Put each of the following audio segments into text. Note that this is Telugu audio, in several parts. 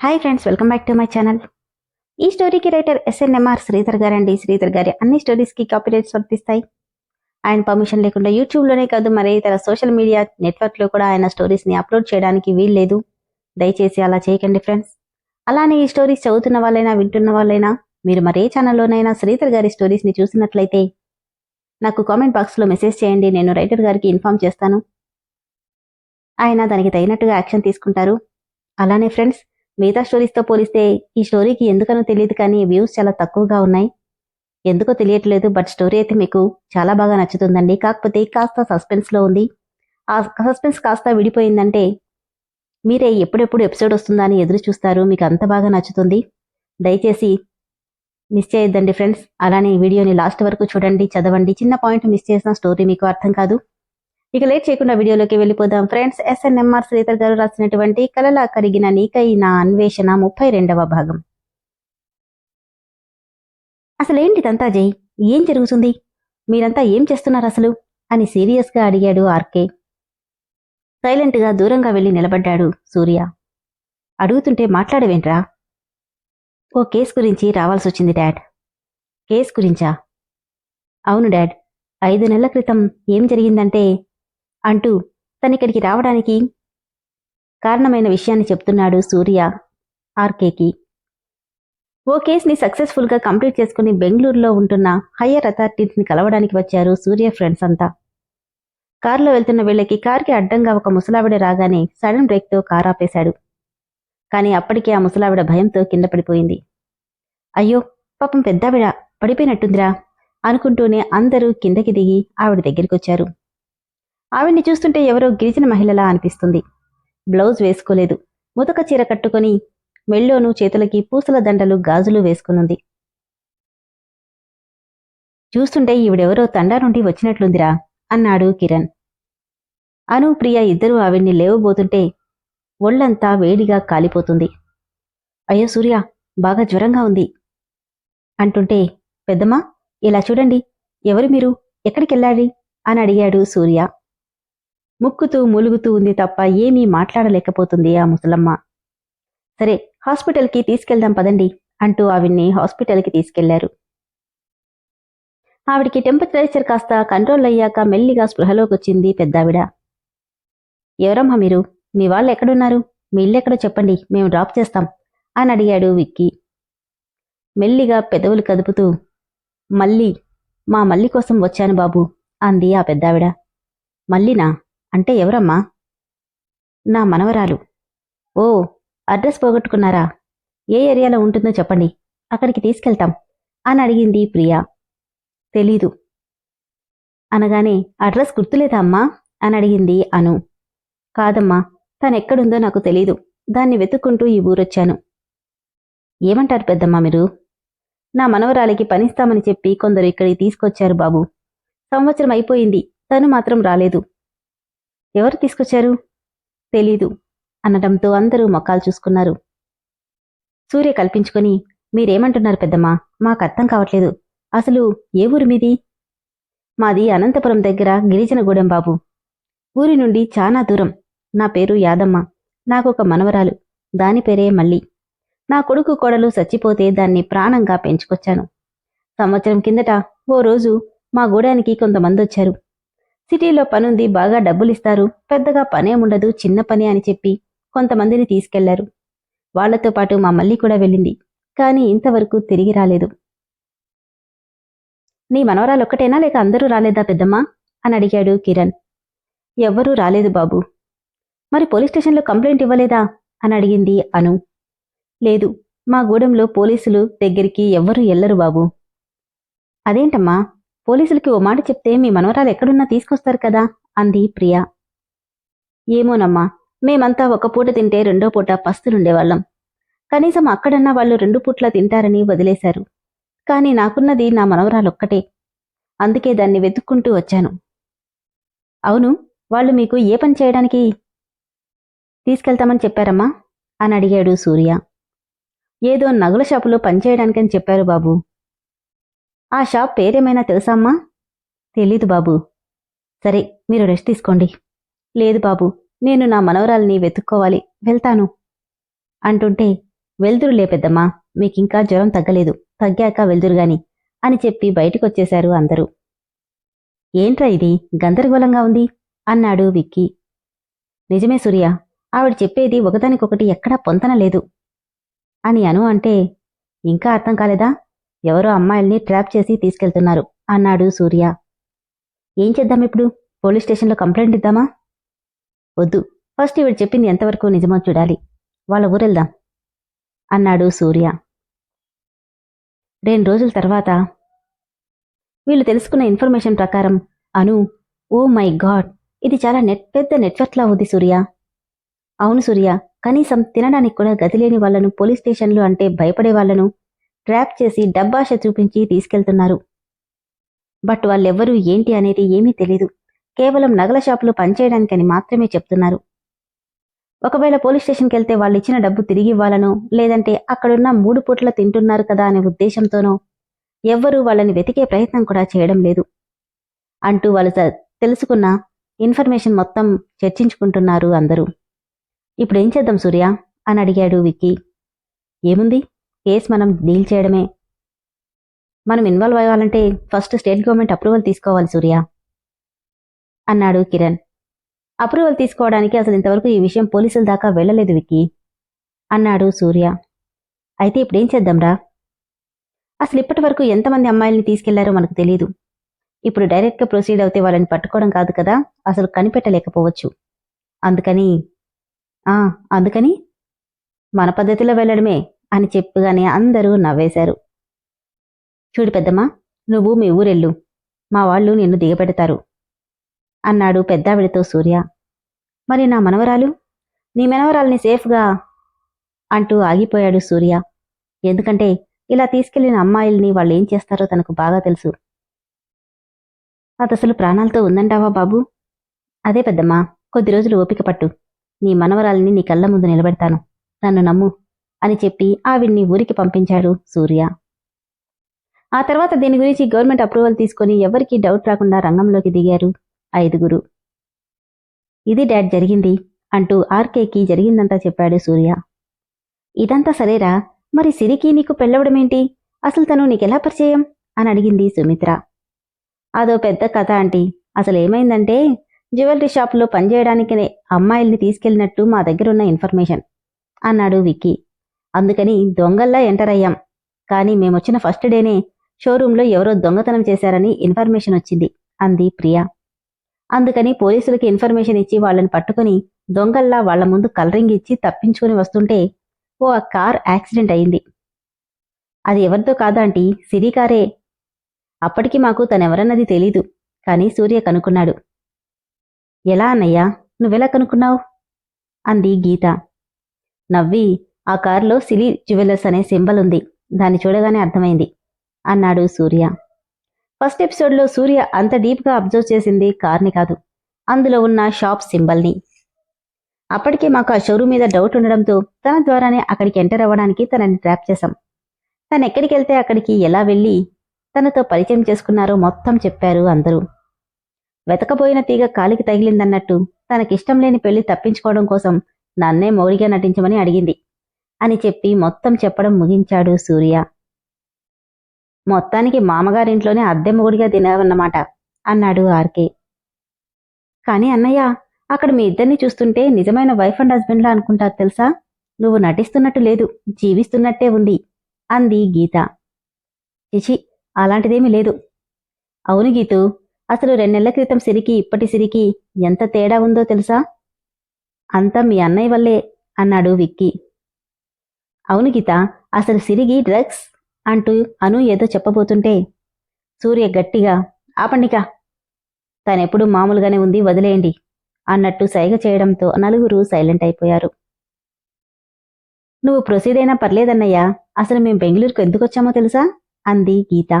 Hi friends welcome back to my channel ఈ స్టోరీకి రైటర్ ఎస్ఎన్ఎంఆర్ శ్రీధర్ గారండి శ్రీధర్ గారి అన్ని స్టోరీస్కి కాపీరైట్స్ వర్తిస్తాయి. ఆయన పర్మిషన్ లేకుండా యూట్యూబ్లోనే కాదు మరి ఇతర సోషల్ మీడియా నెట్వర్క్లో కూడా ఆయన స్టోరీస్ని అప్లోడ్ చేయడానికి వీల్లేదు దయచేసి అలా చేయకండి ఫ్రెండ్స్ అలానే ఈ స్టోరీస్ చదువుతున్న వాళ్ళైనా వింటున్న వాళ్ళైనా మీరు మరే ఛానల్లోనైనా శ్రీధర్ గారి స్టోరీస్ని చూసినట్లయితే నాకు కామెంట్ బాక్స్లో మెసేజ్ చేయండి. నేను రైటర్ గారికి ఇన్ఫామ్ చేస్తాను. ఆయన దానికి తగినట్టుగా యాక్షన్ తీసుకుంటారు. అలానే ఫ్రెండ్స్ మిగతా స్టోరీస్తో పోలిస్తే ఈ స్టోరీకి ఎందుకనో తెలియదు కానీ వ్యూస్ చాలా తక్కువగా ఉన్నాయి. ఎందుకో తెలియట్లేదు బట్ స్టోరీ అయితే మీకు చాలా బాగా నచ్చుతుందండి. కాకపోతే కాస్త సస్పెన్స్లో ఉంది. ఆ సస్పెన్స్ కాస్త విడిపోయిందంటే మీరే ఎప్పుడెప్పుడు ఎపిసోడ్ వస్తుందా అని ఎదురు చూస్తారు. మీకు అంత బాగా నచ్చుతుంది. దయచేసి మిస్ చేయొద్దండి ఫ్రెండ్స్ అలానే వీడియోని లాస్ట్ వరకు చూడండి చదవండి. చిన్న పాయింట్ మిస్ చేసిన స్టోరీ మీకు అర్థం కాదు. ఇక లేట్ చేయకుండా వీడియోలోకి వెళ్ళిపోదాం. ఫ్రెండ్స్ ఎస్ఎన్ఎంఆర్ శ్రీధర్ గారు రాసినటువంటి కలలా కరిగిన నీకైన అన్వేషణ ముప్పై రెండవ భాగం. అసలేంటిదంతా జై? ఏం జరుగుతుంది? మీరంతా ఏం చేస్తున్నారు అసలు? అని సీరియస్గా అడిగాడు ఆర్కే. సైలెంట్గా దూరంగా వెళ్ళి నిలబడ్డాడు సూర్య. అడుగుతుంటే మాట్లాడవేంట్రా? ఓ కేసు గురించి రావాల్సి వచ్చింది డాడ్. కేసు గురించా? అవును డాడ్. ఐదు నెలల క్రితం ఏం జరిగిందంటే అంటూ తనిక్కడికి రావడానికి కారణమైన విషయాన్ని చెప్తున్నాడు సూర్య ఆర్కేకి. ఓ కేసుని సక్సెస్ఫుల్గా కంప్లీట్ చేసుకుని బెంగళూరులో ఉంటున్న హయ్యర్ అథారిటీస్ని కలవడానికి వచ్చారు సూర్య ఫ్రెండ్స్ అంతా. కారులో వెళ్తున్న వీళ్ళకి కార్కి అడ్డంగా ఒక ముసలావిడ రాగానే సడన్ బ్రేక్తో కార్ ఆపేశాడు. కానీ అప్పటికే ఆ ముసలావిడ భయంతో కింద పడిపోయింది. అయ్యో పాపం పెద్దావిడ పడిపోయినట్టుందిరా అనుకుంటూనే అందరూ కిందకి దిగి ఆవిడ దగ్గరికొచ్చారు. ఆవిడ్ని చూస్తుంటే ఎవరో గిరిజన మహిళలా అనిపిస్తుంది. బ్లౌజ్ వేసుకోలేదు. ముతక చీర కట్టుకొని మెళ్ళోను చేతులకి పూసల దండలు గాజులు వేసుకునుంది. చూస్తుంటే ఈవిడెవరో తండా నుండి వచ్చినట్లుందిరా అన్నాడు కిరణ్. అను ప్రియ ఇద్దరూ ఆవిడ్ని లేవబోతుంటే ఒళ్ళంతా వేడిగా కాలిపోతుంది. అయ్యో సూర్య బాగా జ్వరంగా ఉంది. అంటుంటే పెద్దమ్మా ఇలా చూడండి ఎవరు మీరు? ఎక్కడికెళ్ళాలి? అని అడిగాడు సూర్య. ముక్కుతూ మూలుగుతూ ఉంది తప్ప ఏమీ మాట్లాడలేకపోతుంది ఆ ముసలమ్మ. సరే హాస్పిటల్కి తీసుకెళ్దాం పదండి అంటూ ఆవిడ్ని హాస్పిటల్కి తీసుకెళ్ళారు. ఆవిడికి టెంపరేచర్ కాస్త కంట్రోల్ అయ్యాక మెల్లిగా స్పృహలోకి వచ్చింది పెద్దావిడ. ఎవరమ్మా మీరు? మీ వాళ్ళు ఎక్కడున్నారు? మీ ఇల్లెక్కడో చెప్పండి మేము డ్రాప్ చేస్తాం అని అడిగాడు విక్కీ. మెల్లిగా పెదవులు కదుపుతూ మళ్ళీ మా మల్లి కోసం వచ్చాను బాబు అంది ఆ పెద్దావిడ. మల్లినా అంటే ఎవరమ్మా? నా మనవరాలు. ఓ అడ్రస్ పోగొట్టుకున్నారా? ఏ ఏరియాలో ఉంటుందో చెప్పండి. అక్కడికి తీసుకెళ్తాం అని అడిగింది ప్రియా. తెలీదు. అనగానే అడ్రస్ గుర్తులేదా అమ్మా? అని అడిగింది అను. కాదమ్మా తనెక్కడుందో నాకు తెలీదు. దాన్ని వెతుక్కుంటూ ఈ ఊరొచ్చాను. ఏమంటారు పెద్దమ్మా మీరు? నా మనవరాలికి పనిస్తామని చెప్పి కొందరు ఇక్కడికి తీసుకొచ్చారు బాబు. సంవత్సరం అయిపోయింది. తను మాత్రం రాలేదు. ఎవరు తీసుకొచ్చారు? తెలీదు అనడంతో అందరూ మొక్కాలు చూసుకున్నారు. సూర్య కల్పించుకొని మీరేమంటున్నారు పెద్దమ్మా? మాకు అర్థం కావట్లేదు. అసలు ఏ ఊరు మీది? మాది అనంతపురం దగ్గర గిరిజనగూడెం బాబు. ఊరి నుండి చాలా దూరం. నా పేరు యాదమ్మ. నాకొక మనవరాలు. దాని పేరే మళ్ళీ నా కొడుకు కొడలు చచ్చిపోతే దాన్ని ప్రాణంగా పెంచుకొచ్చాను. సంవత్సరం కిందట ఓ రోజు మా గూడానికి కొంతమంది వచ్చారు సిటీలో పనుంది బాగా డబ్బులిస్తారు. పెద్దగా పనేముండదు చిన్న పని అని చెప్పి కొంతమందిని తీసుకెళ్ళారు. వాళ్ళతో పాటు మా మల్లి కూడా వెళ్ళింది. కానీ ఇంతవరకు తిరిగి రాలేదు. నీ మనవరాలొక్కటేనా లేక అందరూ రాలేదా పెద్దమ్మా? అని అడిగాడు కిరణ్. ఎవ్వరూ రాలేదు బాబు. మరి పోలీస్ స్టేషన్లో కంప్లైంట్ ఇవ్వలేదా? అని అడిగింది అను. లేదు మా గూడెంలో పోలీసులు దగ్గరికి ఎవ్వరూ ఎల్లరు బాబు. అదేంటమ్మా? పోలీసులకి ఓ మాట చెప్తే మీ మనవరాలు ఎక్కడున్నా తీసుకొస్తారు కదా? అంది ప్రియా. ఏమోనమ్మా మేమంతా ఒక పూట తింటే రెండో పూట పస్తులుండేవాళ్ళం. కనీసం అక్కడన్నా వాళ్ళు రెండు పూట్ల తింటారని వదిలేశారు. కానీ నాకున్నది నా మనవరాలొక్కటే. అందుకే దాన్ని వెతుక్కుంటూ వచ్చాను. అవును వాళ్ళు మీకు ఏ పని చేయడానికి? తీసుకెళ్తామని చెప్పారమ్మా అని అడిగాడు సూర్య. ఏదో నగుల షాపులో పనిచేయడానికని చెప్పారు బాబు. ఆ షాప్ పేరేమైనా తెలుసా అమ్మా? తెలీదు బాబు. సరే మీరు రెస్ట్ తీసుకోండి. లేదు బాబు నేను నా మనవరాల్ని వెతుక్కోవాలి. వెళ్తాను. అంటుంటే వెళ్దురులే పెద్దమ్మా మీకింకా జ్వరం తగ్గలేదు. తగ్గాక వెళ్దురుగాని అని చెప్పి బయటికొచ్చేశారు అందరూ. ఏంట్రా ఇది? గందరగోళంగా ఉంది? అన్నాడు విక్కీ. నిజమే సూర్య ఆవిడ చెప్పేది ఒకదానికొకటి ఎక్కడా పొంతన లేదు. అని అను అంటే ఇంకా అర్థం కాలేదా? ఎవరో అమ్మాయిల్ని ట్రాప్ చేసి తీసుకెళ్తున్నారు అన్నాడు సూర్య. ఏం చేద్దాం ఇప్పుడు? పోలీస్ స్టేషన్లో కంప్లైంట్ ఇద్దామా? వద్దు. ఫస్ట్ ఇవి చెప్పింది ఎంతవరకు నిజమో చూడాలి. వాళ్ళ ఊరెళ్దాం అన్నాడు సూర్య. రెండు రోజుల తర్వాత వీళ్ళు తెలుసుకున్న ఇన్ఫర్మేషన్ ప్రకారం అను ఓ మై గాడ్ ఇది చాలా నెట్ పెద్ద నెట్వర్క్లా ఉంది సూర్య. అవును సూర్య కనీసం తినడానికి కూడా గది లేని వాళ్ళను పోలీస్ స్టేషన్లు అంటే భయపడే వాళ్ళను ర్యాప్ చేసి డబ్బాష చూపించి తీసుకెళ్తున్నారు. బట్ వాళ్ళెవ్వరూ ఏంటి అనేది ఏమీ తెలీదు. కేవలం నగల షాపులో పనిచేయడానికని మాత్రమే చెప్తున్నారు. ఒకవేళ పోలీస్ స్టేషన్కి వెళ్తే వాళ్ళు ఇచ్చిన డబ్బు తిరిగి ఇవ్వాలనో లేదంటే అక్కడున్న మూడు పూట్ల తింటున్నారు కదా అనే ఉద్దేశంతోనో ఎవ్వరూ వాళ్ళని వెతికే ప్రయత్నం కూడా చేయడం లేదు. అంటూ వాళ్ళు తెలుసుకున్న ఇన్ఫర్మేషన్ మొత్తం చర్చించుకుంటున్నారు అందరూ. ఇప్పుడు ఏం చేద్దాం సూర్య? అని అడిగాడు విక్కీ. ఏముంది? కేసు మనం డీల్ చేయడమే. మనం ఇన్వాల్వ్ అవ్వాలంటే ఫస్ట్ స్టేట్ గవర్నమెంట్ అప్రూవల్ తీసుకోవాలి సూర్య. అన్నాడు కిరణ్. అప్రూవల్ తీసుకోవడానికి అసలు ఇంతవరకు ఈ విషయం పోలీసుల దాకా వెళ్ళలేదు విక్కీ అన్నాడు సూర్య. అయితే ఇప్పుడేం చేద్దాంరా? అసలు ఇప్పటి వరకు ఎంతమంది అమ్మాయిల్ని తీసుకెళ్ళారో మనకు తెలియదు ఇప్పుడు డైరెక్ట్గా ప్రొసీడ్ అవుతే వాళ్ళని పట్టుకోవడం కాదు కదా అసలు కనిపెట్టలేకపోవచ్చు. అందుకని ఆ అందుకని మన పద్ధతిలో వెళ్ళడమే. అని చెప్పగానే అందరూ నవ్వేశారు. చూడు పెద్దమ్మా నువ్వు మీ ఊరెళ్ళు. మా వాళ్ళు నిన్ను దిగబెడతారు అన్నాడు పెద్దావిడితో సూర్య. మరి నా మనవరాలు? నీ మనవరాల్ని సేఫ్గా అంటూ ఆగిపోయాడు సూర్య. ఎందుకంటే ఇలా తీసుకెళ్ళిన అమ్మాయిల్ని వాళ్ళు ఏం చేస్తారో తనకు బాగా తెలుసు. అతసలు ప్రాణాలతో ఉందంటావా బాబు? అదే పెద్దమ్మా కొద్ది రోజులు ఓపిక పట్టు. నీ మనవరాల్ని నీ కళ్ళ ముందు నిలబెడతాను. నన్ను నమ్ము. అని చెప్పి ఆవిడ్ని ఊరికి పంపించాడు సూర్య. ఆ తర్వాత దీని గురించి గవర్నమెంట్ అప్రూవల్ తీసుకొని ఎవరికీ డౌట్ రాకుండా రంగంలోకి దిగారు ఐదుగురు. ఇది డాడ్ జరిగింది అంటూ ఆర్కేకి జరిగిందంతా చెప్పాడు సూర్య. ఇదంతా సరేరా మరి సిరికి నీకు పెళ్ళవడమేంటి? అసలు తను నీకెలా పరిచయం? అని అడిగింది సుమిత్ర. అదో పెద్ద కథ ఆంటీ. అసలు ఏమైందంటే జ్యువెలరీ షాపులో పనిచేయడానికి అమ్మాయిల్ని తీసుకెళ్ళినట్టు మా దగ్గరున్న ఇన్ఫర్మేషన్ అన్నాడు విక్కీ. అందుకని దొంగల్లా ఎంటర్ అయ్యాం. కానీ మేమొచ్చిన ఫస్ట్ డేనే షోరూంలో ఎవరో దొంగతనం చేశారని ఇన్ఫర్మేషన్ వచ్చింది అంది ప్రియా. అందుకని పోలీసులకి ఇన్ఫర్మేషన్ ఇచ్చి వాళ్ళని పట్టుకుని దొంగల్లా వాళ్ళ ముందు కలరింగ్ ఇచ్చి తప్పించుకుని వస్తుంటే ఓ ఆ కార్ యాక్సిడెంట్ అయింది. అది ఎవరితో కాదాంటీ సిరి కారే. అప్పటికి మాకు తనెవరన్నది తెలీదు కానీ సూర్య కనుక్కున్నాడు. ఎలా అన్నయ్యా? నువ్వెలా కనుక్కున్నావు? అంది గీత. నవ్వి ఆ కారులో సిలి జ్యువెలర్స్ అనే సింబల్ ఉంది. దాన్ని చూడగానే అర్థమైంది. అన్నాడు సూర్య. ఫస్ట్ ఎపిసోడ్లో సూర్య అంత డీప్గా అబ్జర్వ్ చేసింది కార్ని కాదు. అందులో ఉన్న షాప్ సింబల్ని. అప్పటికే మాకు ఆ షోరూమ్ మీద డౌట్ ఉండడంతో తన ద్వారానే అక్కడికి ఎంటర్ అవ్వడానికి తనని ట్రాప్ చేశాం. తను ఎక్కడికి వెళ్తే అక్కడికి ఎలా వెళ్ళి తనతో పరిచయం చేసుకున్నారో మొత్తం చెప్పారు అందరూ. వెతకపోయిన తీగ కాలికి తగిలిందన్నట్టు తనకిష్టం లేని పెళ్ళి తప్పించుకోవడం కోసం నన్నే మౌరిగా నటించమని అడిగింది. అని చెప్పి మొత్తం చెప్పడం ముగించాడు సూర్య. మొత్తానికి మామగారింట్లోనే అద్దె మొగుడిగా తినవన్నమాట అన్నాడు ఆర్కే. కానీ అన్నయ్య అక్కడ మీ ఇద్దరిని చూస్తుంటే నిజమైన వైఫ్ అండ్ హస్బెండ్లా అనుకుంటారు తెలుసా? నువ్వు నటిస్తున్నట్టు లేదు జీవిస్తున్నట్టే ఉంది అంది గీత. చిచి అలాంటిదేమీ లేదు. అవును గీతు అసలు రెండెళ్ళ క్రితం సిరికి ఇప్పటి సిరికి ఎంత తేడా ఉందో తెలుసా? అంతా మీ అన్నయ్య వల్లే అన్నాడు విక్కీ. అవును గీత అసలు సిరిగి డ్రగ్స్ అంటూ అను ఏదో చెప్పబోతుంటే సూర్య గట్టిగా ఆపండిక తనెప్పుడు మామూలుగానే ఉంది వదిలేయండి అన్నట్టు సైగ చేయడంతో నలుగురు సైలెంట్ అయిపోయారు. నువ్వు ప్రొసీడ్ అయినా పర్లేదన్నయ్యా అసలు మేం బెంగళూరుకు ఎందుకు వచ్చామో తెలుసా? అంది గీత.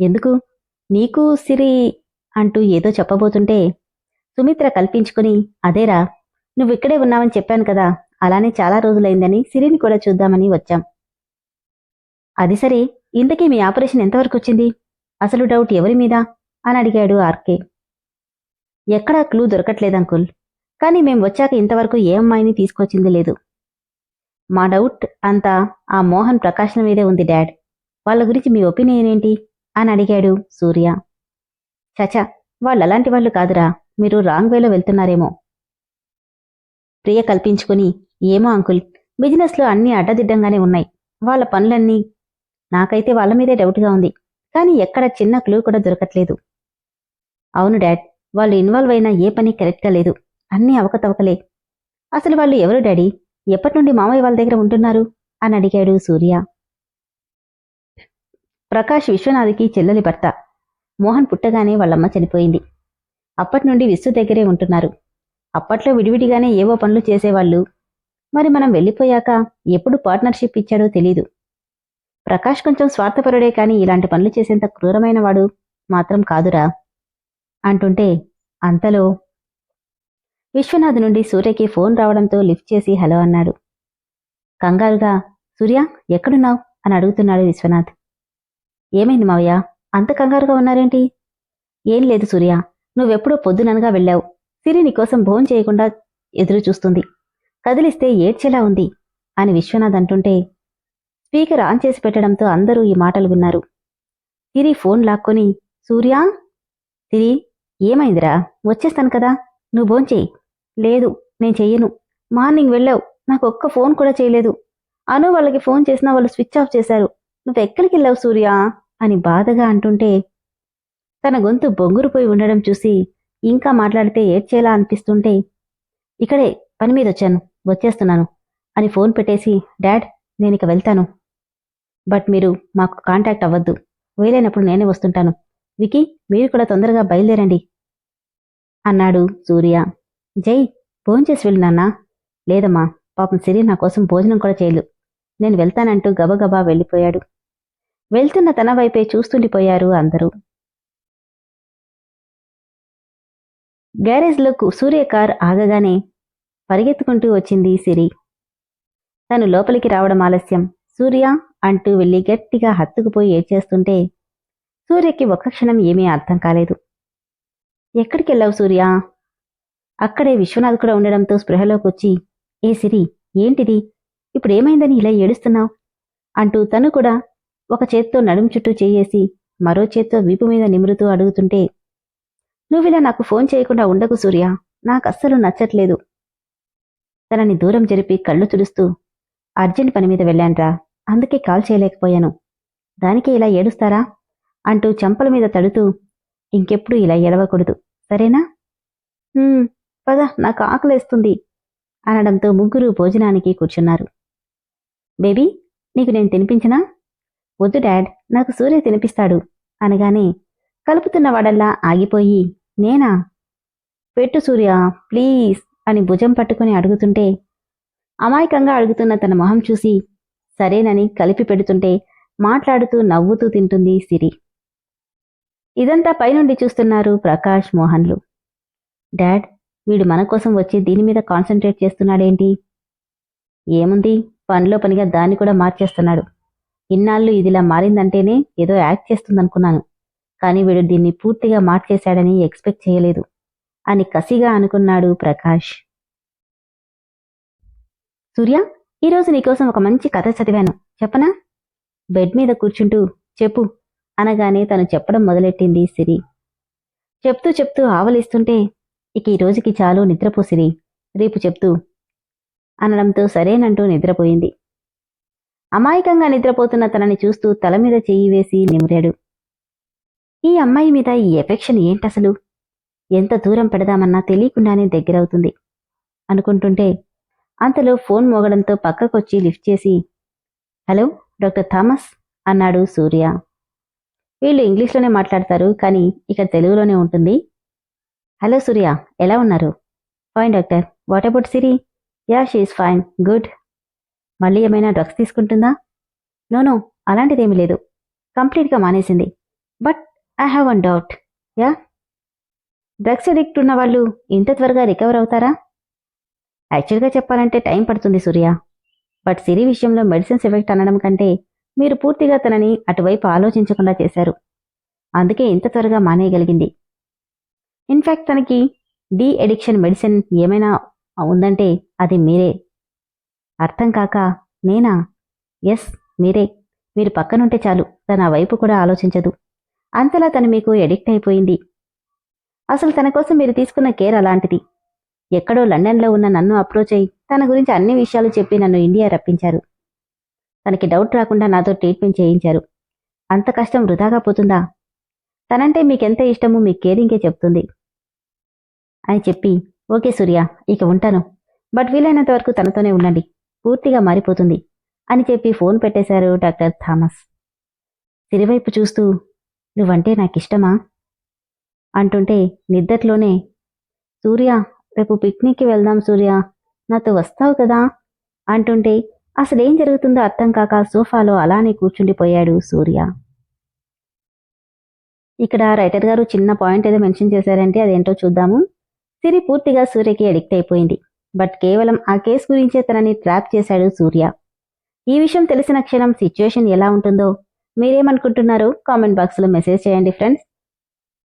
ఎందుకు? నీకు సిరి అంటూ ఏదో చెప్పబోతుంటే సుమిత్ర కల్పించుకుని అదేరా నువ్వు ఇక్కడే ఉన్నావని చెప్పాను కదా అలానే చాలా రోజులైందని సిరిని కూడా చూద్దామని వచ్చాం. అది సరే ఇంతకీ మీ ఆపరేషన్ ఎంతవరకు వచ్చింది? అసలు డౌట్ ఎవరి మీద? అని అడిగాడు ఆర్కే. ఎక్కడా క్లూ దొరకట్లేదు అంకుల్. కానీ మేం వచ్చాక ఇంతవరకు ఏ అమ్మాయిని తీసుకొచ్చింది లేదు. మా డౌట్ అంతా ఆ మోహన్ ప్రకాశం మీదే ఉంది డాడ్. వాళ్ళ గురించి మీ ఒపీనియన్ ఏంటి? అని అడిగాడు సూర్య. చచా వాళ్ళు అలాంటి వాళ్ళు కాదురా. మీరు రాంగ్ వేలో వెళ్తున్నారేమో. ప్రియ కల్పించుకుని ఏమో అంకుల్ బిజినెస్లో అన్నీ అడ్డదిడ్డంగానే ఉన్నాయి. వాళ్ళ పనులన్నీ నాకైతే వాళ్ళ మీదే డౌట్గా ఉంది. కానీ ఎక్కడ చిన్న క్లూ కూడా దొరకట్లేదు. అవును డాడ్ వాళ్ళు ఇన్వాల్వ్ అయిన ఏ పని కరెక్ట్గా లేదు. అన్నీ అవకతవకలే. అసలు వాళ్ళు ఎవరు డాడీ? ఎప్పటి నుండి మామయ్య వాళ్ళ దగ్గర ఉంటున్నారు? అని అడిగాడు సూర్య. ప్రకాష్ విశ్వనాథ్కి చెల్లెలి భర్త. మోహన్ పుట్టగానే వాళ్ళమ్మ చనిపోయింది. అప్పటి నుండి విశ్వ దగ్గరే ఉంటున్నారు. అప్పట్లో విడివిడిగానే ఏవో పనులు చేసేవాళ్ళు. మరి మనం వెళ్ళిపోయాక ఎప్పుడు పార్ట్నర్షిప్ ఇచ్చాడో తెలీదు. ప్రకాష్ కొంచెం స్వార్థపరుడే కానీ ఇలాంటి పనులు చేసేంత క్రూరమైన వాడు మాత్రం కాదురా. అంటుంటే అంతలో విశ్వనాథ్ నుండి సూర్యకి ఫోన్ రావడంతో లిఫ్ట్ చేసి హలో అన్నాడు. కంగారుగా సూర్య ఎక్కడున్నావు? అని అడుగుతున్నాడు విశ్వనాథ్. ఏమైంది మావయ్య? అంత కంగారుగా ఉన్నారేంటి? ఏం లేదు సూర్య నువ్వెప్పుడూ పొద్దుననగా వెళ్ళావు. సిరి నీకోసం భోజనం చేయకుండా ఎదురు చూస్తుంది కదిలిస్తే ఏడ్చేలా ఉంది అని విశ్వనాథ్ అంటుంటే స్పీకర్ ఆన్ చేసి పెట్టడంతో అందరూ ఈ మాటలు విన్నారు. తిరి ఫోన్ లాక్కొని సూర్య? తిరి ఏమైందిరా? వచ్చేస్తాను కదా. నువ్వు భోంచేయి. లేదు నేను చెయ్యను. మార్నింగ్ వెళ్ళావు. నాకు ఒక్క ఫోన్ కూడా చేయలేదు. అను వాళ్ళకి ఫోన్ చేసినా వాళ్ళు స్విచ్ ఆఫ్ చేశారు. నువ్వు ఎక్కడికి వెళ్ళావు సూర్య? అని బాధగా అంటుంటే తన గొంతు బొంగురుపోయి ఉండడం చూసి ఇంకా మాట్లాడితే ఏడ్చేలా అనిపిస్తుంటే ఇక్కడే పని మీద వచ్చాను. వచ్చేస్తున్నాను. అని ఫోన్ పెట్టేసి డాడ్ నేను ఇక వెళ్తాను. బట్ మీరు మాకు కాంటాక్ట్ అవ్వద్దు. వీలైనప్పుడు నేనే వస్తుంటాను. వికీ మీరు కూడా తొందరగా బయలుదేరండి. అన్నాడు సూర్య. జై భోంచేసి వెళ్ళు నాన్న. లేదమ్మా పాపం సిరి నా కోసం భోజనం కూడా చేయలు నేను వెళ్తానంటూ గబగబా వెళ్ళిపోయాడు. వెళ్తున్న తన వైపే చూస్తుండిపోయారు అందరూ. గ్యారేజ్లో సూర్య కార్ ఆగగానే పరిగెత్తుకుంటూ వచ్చింది సిరి. తను లోపలికి రావడం ఆలస్యం. సూర్య అంటూ వెళ్ళి గట్టిగా హత్తుకుపోయి ఏడ్చేస్తుంటే సూర్యకి ఒక్క క్షణం ఏమీ అర్థం కాలేదు. ఎక్కడికి వెళ్ళావు సూర్య? అక్కడే విశ్వనాథ్ కూడా ఉండడంతో స్పృహలోకి వచ్చి ఏ సిరి ఏంటిది? ఇప్పుడేమైందని ఇలా ఏడుస్తున్నావు? అంటూ తను కూడా ఒక చేత్తో నడుం చుట్టూ చేయేసి మరో చేత్తో వీపు మీద నిమురుతూ అడుగుతుంటే నువ్విలా నాకు ఫోన్ చేయకుండా ఉండకు సూర్య. నాకు అస్సలు నచ్చట్లేదు. తనని దూరం జరిపి కళ్ళు తుడుస్తూ అర్జెంట్ పని మీద వెళ్ళాన్రా అందుకే కాల్ చేయలేకపోయాను. దానికే ఇలా ఏడుస్తారా? అంటూ చెంపల మీద తడుతూ ఇంకెప్పుడు ఇలా ఏడవకూడదు సరేనా? పద నాకు ఆకలేస్తుంది అనడంతో ముగ్గురు భోజనానికి కూర్చున్నారు. బేబీ నీకు నేను తినిపించనా? వద్దు డాడ్ నాకు సూర్య తినిపిస్తాడు అనగానే కలుపుతున్న వాడల్లా ఆగిపోయి నేనా? పెట్టు సూర్య ప్లీజ్. అని భుజం పట్టుకుని అడుగుతుంటే అమాయకంగా అడుగుతున్న తన మొహం చూసి సరేనని కలిపి పెడుతుంటే మాట్లాడుతూ నవ్వుతూ తింటుంది సిరి. ఇదంతా పైనుండి చూస్తున్నారు ప్రకాష్ మోహన్లు. డాడ్ వీడు మన కోసం వచ్చి దీని మీద కాన్సన్ట్రేట్ చేస్తున్నాడేంటి? ఏముంది? పనిలో పనిగా దాన్ని కూడా మార్చేస్తున్నాడు. ఇన్నాళ్ళు ఇదిలా మారిందంటేనే ఏదో యాక్ట్ చేస్తుందనుకున్నాను. కానీ వీడు దీన్ని పూర్తిగా మార్చేశాడని ఎక్స్పెక్ట్ చేయలేదు. అని కసిగా అనుకున్నాడు ప్రకాష్. సూర్య ఈరోజు నీకోసం ఒక మంచి కథ చదివాను. చెప్పనా? బెడ్ మీద కూర్చుంటూ చెప్పు అనగానే తను చెప్పడం మొదలెట్టింది సిరి. చెప్తూ చెప్తూ ఆవలిస్తుంటే ఇక ఈ రోజుకి చాలు నిద్రపో సిరి రేపు చెప్తూ అనడంతో సరేనంటూ నిద్రపోయింది. అమాయకంగా నిద్రపోతున్న తనని చూస్తూ తల మీద చెయ్యి వేసి నిమిరాడు. ఈ అమ్మాయి మీద ఈ ఎఫెక్షన్ ఏంటసలు? ఎంత దూరం పెడదామన్నా తెలియకుండానే దగ్గరవుతుంది అనుకుంటుంటే అంతలో ఫోన్ మోగడంతో పక్కకొచ్చి లిఫ్ట్ చేసి హలో డాక్టర్ థామస్ అన్నాడు సూర్య. వీళ్ళు ఇంగ్లీష్లోనే మాట్లాడతారు కానీ ఇక్కడ తెలుగులోనే ఉంటుంది. హలో సూర్య ఎలా ఉన్నారు? Fine doctor. What about Siri yeah she is fine good మళ్ళీ ఏమైనా డ్రగ్స్ తీసుకుంటుందా? నోనో అలాంటిదేమీ లేదు. కంప్లీట్గా మానేసింది. But I have one doubt yeah drugs addict ఉన్న వాళ్ళు ఇంత త్వరగా రికవర్ అవుతారా? యాక్చువల్గా చెప్పాలంటే టైం పడుతుంది సూర్య. బట్ సిరి విషయంలో మెడిసిన్స్ ఎఫెక్ట్ అనడం కంటే మీరు పూర్తిగా తనని అటువైపు ఆలోచించకుండా చేశారు. అందుకే ఇంత త్వరగా మానేయగలిగింది. ఇన్ఫ్యాక్ట్ తనకి డీ ఎడిక్షన్ మెడిసిన్ ఏమైనా ఉందంటే అది మీరే. అర్థం కాక నేనా? ఎస్ మీరే. మీరు పక్కనుంటే చాలు. తన వైపు కూడా ఆలోచించదు. అంతలా తను మీకు ఎడిక్ట్ అయిపోయింది. అసలు తన కోసం మీరు తీసుకున్న కేర్ అలాంటిది. ఎక్కడో లండన్లో ఉన్న నన్ను అప్రోచ్ అయ్యి తన గురించి అన్ని విషయాలు చెప్పి నన్ను ఇండియా రప్పించారు. తనకి డౌట్ రాకుండా నాతో ట్రీట్మెంట్ చేయించారు. అంత కష్టం వృధాగా పోతుందా? తనంటే మీకెంత ఇష్టమో మీ కేరింగే చెప్తుంది. అని చెప్పి ఓకే సూర్య ఇక ఉంటాను. బట్ వీలైనంత వరకు తనతోనే ఉండండి. పూర్తిగా మారిపోతుంది. అని చెప్పి ఫోన్ పెట్టేశారు డాక్టర్ థామస్. సిరివైపు చూస్తూ నువ్వంటే నాకిష్టమా? అంటుంటే నిద్దట్లోనే సూర్య రేపు పిక్నిక్కి వెళ్దాం సూర్య నాతో వస్తావు కదా? అంటుంటే అసలేం జరుగుతుందో అర్థం కాక సోఫాలో అలానే కూర్చుండిపోయాడు సూర్య. ఇక్కడ రైటర్ గారు చిన్న పాయింట్ ఏదో మెన్షన్ చేశారంటే అదేంటో చూద్దాము. సిరి పూర్తిగా సూర్యకి అడిక్ట్ అయిపోయింది. బట్ కేవలం ఆ కేసు గురించే తనని ట్రాప్ చేశాడు సూర్య. ఈ విషయం తెలిసిన క్షణం సిచ్యువేషన్ ఎలా ఉంటుందో మీరేమనుకుంటున్నారో కామెంట్ బాక్స్లో మెసేజ్ చేయండి ఫ్రెండ్స్.